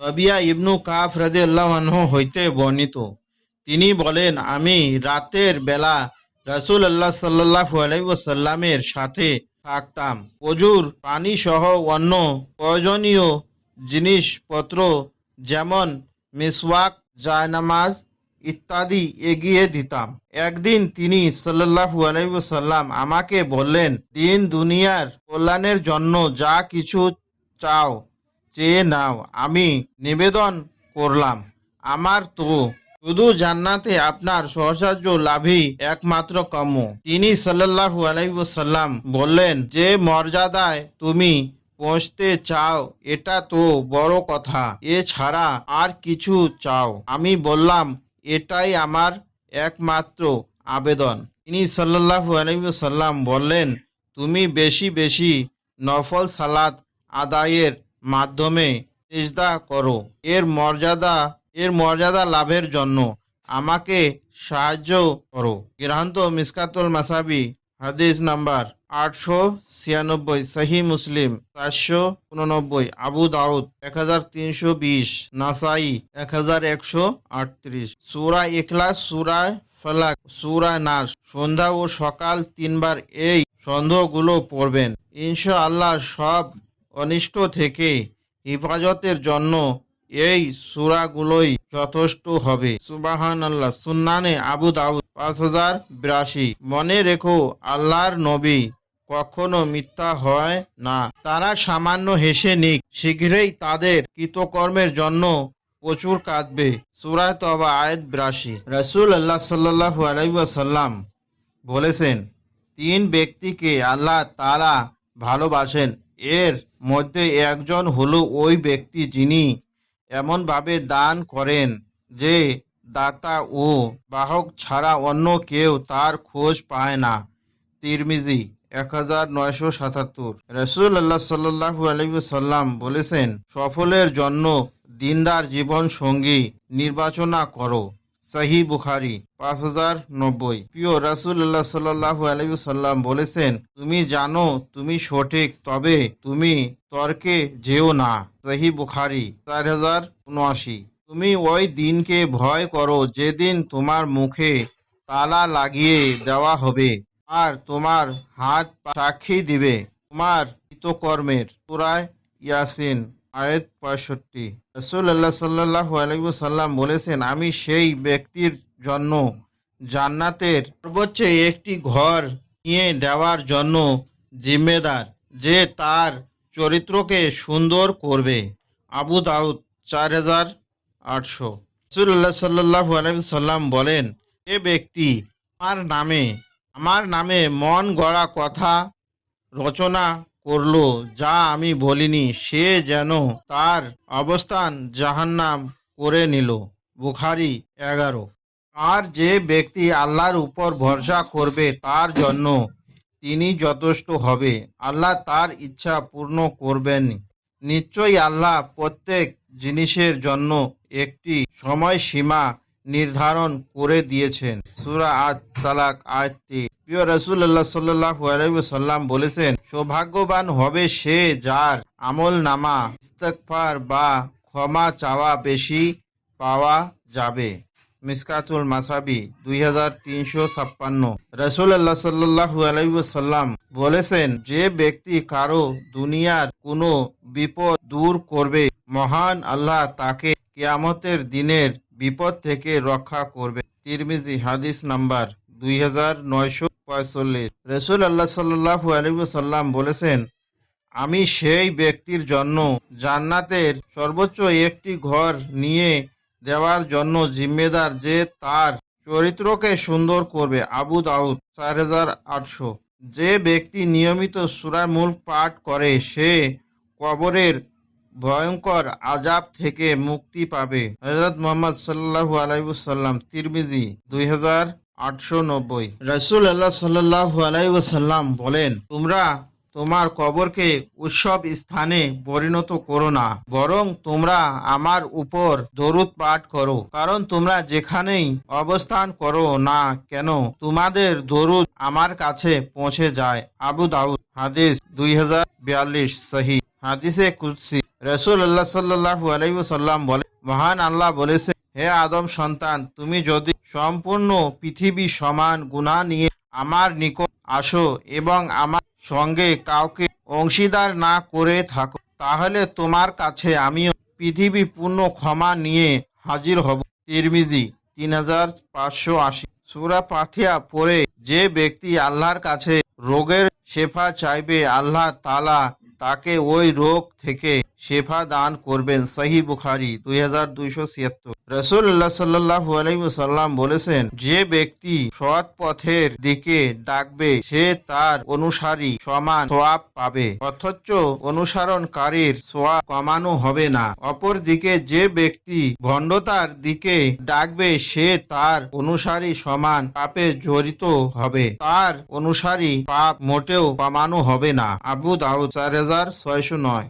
রবিয়া ইবনু calf রাদে আল্লাহ হইতে বর্ণিত। তিনি বলেন, আমি রাতের বেলা রাসুল আল্লাহ সাল্লাহ আলাইসাল্লামের সাথে থাকতাম। প্রচুর পানি সহ অন্য প্রয়োজনীয় জিনিসপত্র যেমন মিসওয়াক, জায়নামাজ ইত্যাদি এগিয়ে দিতাম। একদিন তিনি সাল্লাহু আলাইসাল্লাম আমাকে বললেন, দিন দুনিয়ার কল্যাণের জন্য যা কিছু চাও চেয়ে নাও, আমি নিবেদন করলাম। আমার তো শুধু জান্নাতে আপনার সহসাহায্য লাভই একমাত্র কাম্য। তিনি সাল্লাহু আলাইসাল্লাম বললেন, যে মর্যাদায় তুমি পৌঁছতে চাও, এটা তো বড় কথা। এছাড়া আর কিছু চাও। আমি বললাম, এটাই আমার একমাত্র আবেদন। তিনি সাল্লাহু আলাইসাল্লাম বললেন, তুমি বেশি বেশি নফল সালাত আদায়ের মাধ্যমে চেষ্টা করো। এর মর্যাদা এর মর্যাদা লাভের জন্য আমাকে সাহায্য করো। গ্রান্ত মিসকাতুল মাসাবি, হাদিস নাম্বার আটশো ছিয়ানব্বই, সহি মুসলিম, চারশো উননব্বই, আবু দাউদ এক হাজার তিনশো বিশ, নাসাই এক হাজার একশো আটত্রিশ। সুরা ইখলাস, সুরা ফলাক, সুরা নাস, সন্ধ্যা ও সকাল তিনবার এই সন্দেহগুলো পড়বেন। ইনশা আল্লাহ সব অনিষ্ট থেকে হেফাজতের জন্য এই সুরাগুলোই যথেষ্ট হবে। সুবাহান আল্লাহ সুন্নানে আবু দাউদ পাঁচ হাজার বিরাশি। মনে রেখো, আল্লাহর নবী কখনো মিথ্যা হয় না। তারা সামান্য হেসে নিক, শীঘ্রই তাদের কৃতকর্মের জন্য প্রচুর কাঁদবে। সুরায় তবা আয়াত বিরাশি। রসুল আল্লাহ সাল্লাহু আলাইসাল্লাম বলেছেন, তিন ব্যক্তিকে আল্লাহ তারা ভালোবাসেন। এর মধ্যে একজন হলো ওই ব্যক্তি যিনি এমনভাবে দান করেন যে দাতা ও বাহক ছাড়া অন্য কেউ তার খোঁজ পায় না। তিরমিজি, এক হাজার নয়শো সাতাত্তর। রসুল আল্লাহ সাল্লাহু আলহিসাল্লাম বলেছেন, সফলের জন্য দিনদার জীবন সঙ্গী নির্বাচনা করো। সহি বুখারি, পাঁচ হাজার নব্বই। প্রিয় রাসুল্লাহ সাল্লাহ আলহিসাল্লাম বলেছেন, তুমি জানো, তুমি সঠিক, তবে তুমি তর্কে যেও না। সাহি বুখারি, চার হাজার উনআশি। তুমি ওই দিনকে ভয় করো যেদিন তোমার মুখে তালা লাগিয়ে দেওয়া হবে আর তোমার হাত সাক্ষী দিবে তোমার কৃতকর্মের সুরায় ইয়াসিন। আয়াত পঁয়ষট্টি। রসুল্লাহ সাল্লাহ আলহিসাল্লাম বলেছেন, আমি সেই ব্যক্তির জন্য জান্নাতের সর্বোচ্চ একটি ঘর নিয়ে দেওয়ার জন্য জিম্মেদার, যে তার চরিত্রকে সুন্দর করবে। আবু দাউদ চার হাজার আটশো। রসুল্লাহ সাল্লাহ আলহিসাল্লাম বলেন, এ ব্যক্তি আমার নামে আমার নামে মন গড়া কথা, রচনা করল, যা আমি বলিনি, সে যেন তার অবস্থান জাহান্নাম করে নিল। বুখারি এগারো। আর যে ব্যক্তি আল্লাহর উপর ভরসা করবে, তার জন্য তিনি যথেষ্ট হবে। আল্লাহ তার ইচ্ছা পূর্ণ করবেন। নিশ্চয়ই আল্লাহ প্রত্যেক জিনিসের জন্য একটি সময়সীমা নির্ধারণ করে দিয়েছেন। সুরা আজ তালাক আয়তি প্রিয় রসুল্লাহ সাল্লাহ আলাইসাল্লাম বলেছেন, সৌভাগ্যবান হবে সে যার আমল নামা ইস্তকফার বা ক্ষমা চাওয়া বেশি পাওয়া যাবে। মিসকাতুল মাসাবি দুই হাজার তিনশো ছাপ্পান্ন। রসুল্লাহ সাল্লাহু আলাইসাল্লাম বলেছেন, যে ব্যক্তি কারও দুনিয়ার কোনো বিপদ দূর করবে, মহান আল্লাহ তাকে কিয়ামতের দিনের বিপদ থেকে রক্ষা করবে। তিরমিজি হাদিস নাম্বার দুই হাজার নয়শো পঁয়তাল্লিশ। রসুল আল্লাহ সাল্লাহু আলিবাসাল্লাম বলেছেন, আমি সেই ব্যক্তির জন্য জান্নাতের সর্বোচ্চ একটি ঘর নিয়ে দেওয়ার জন্য জিম্মেদার যে তার চরিত্রকে সুন্দর করবে। আবু দাউদ, চার হাজার আটশো। যে ব্যক্তি নিয়মিত সুরায় মূল পাঠ করে, সে কবরের ভয়ঙ্কর আজাব থেকে মুক্তি পাবে। হজরত মোহাম্মদ সাল্লাহু আলাইসাল্লাম তিরমিজি, দুই হাজার আটশো নব্বই। রসুল আল্লাহ সাল্লাহু আলাইসাল্লাম বলেন, তোমরা তোমার কবরকে উৎসব স্থানে পরিণত করো না, বরং তোমরা আমার উপর দরুদ পাঠ করো। কারণ তোমরা যেখানেই অবস্থান করো না কেন, তোমাদের দরুদ আমার কাছে পৌঁছে যায়। আবু দাউদ, হাদিস দুই হাজার বিয়াল্লিশ, সহি। হাদিসে কুৎসি রসুল আল্লাহ সাল্লাহু আলাইসাল্লাম বলে, মহান আল্লাহ বলেছে, হে আদম সন্তান, তুমি যদি সম্পূর্ণ পৃথিবী সমান গুণা নিয়ে আমার নিকট আসো এবং আমার সঙ্গে কাউকে অংশীদার না করে থাকো, তাহলে তোমার কাছে আমিও পৃথিবী পূর্ণ ক্ষমা নিয়ে হাজির হব। তিরমিজি তিন হাজার পাঁচশো আশি। সুরা পাথিয়া পড়ে যে ব্যক্তি আল্লাহর কাছে রোগের শেফা চাইবে, আল্লাহ তালা তাকে ওই রোগ থেকে শেফা দান করবেন। সহি বুখারি দুই হাজার দুইশো ছিয়াত্তর। রসুল্লাহ সাল্লাহু আলাইসাল্লাম বলেছেন, যে ব্যক্তি সৎ পথের দিকে ডাকবে, সে তার অনুসারী সমান সোয়াব পাবে। অথচ অনুসরণকারীর সোয়াব কমানো হবে না। অপরদিকে যে ব্যক্তি ভণ্ডতার দিকে ডাকবে, সে তার অনুসারী সমান পাপে জড়িত হবে। তার অনুসারী পাপ মোটেও কমানো হবে না। আবু দাউদ চার হাজার ছয়শো নয়।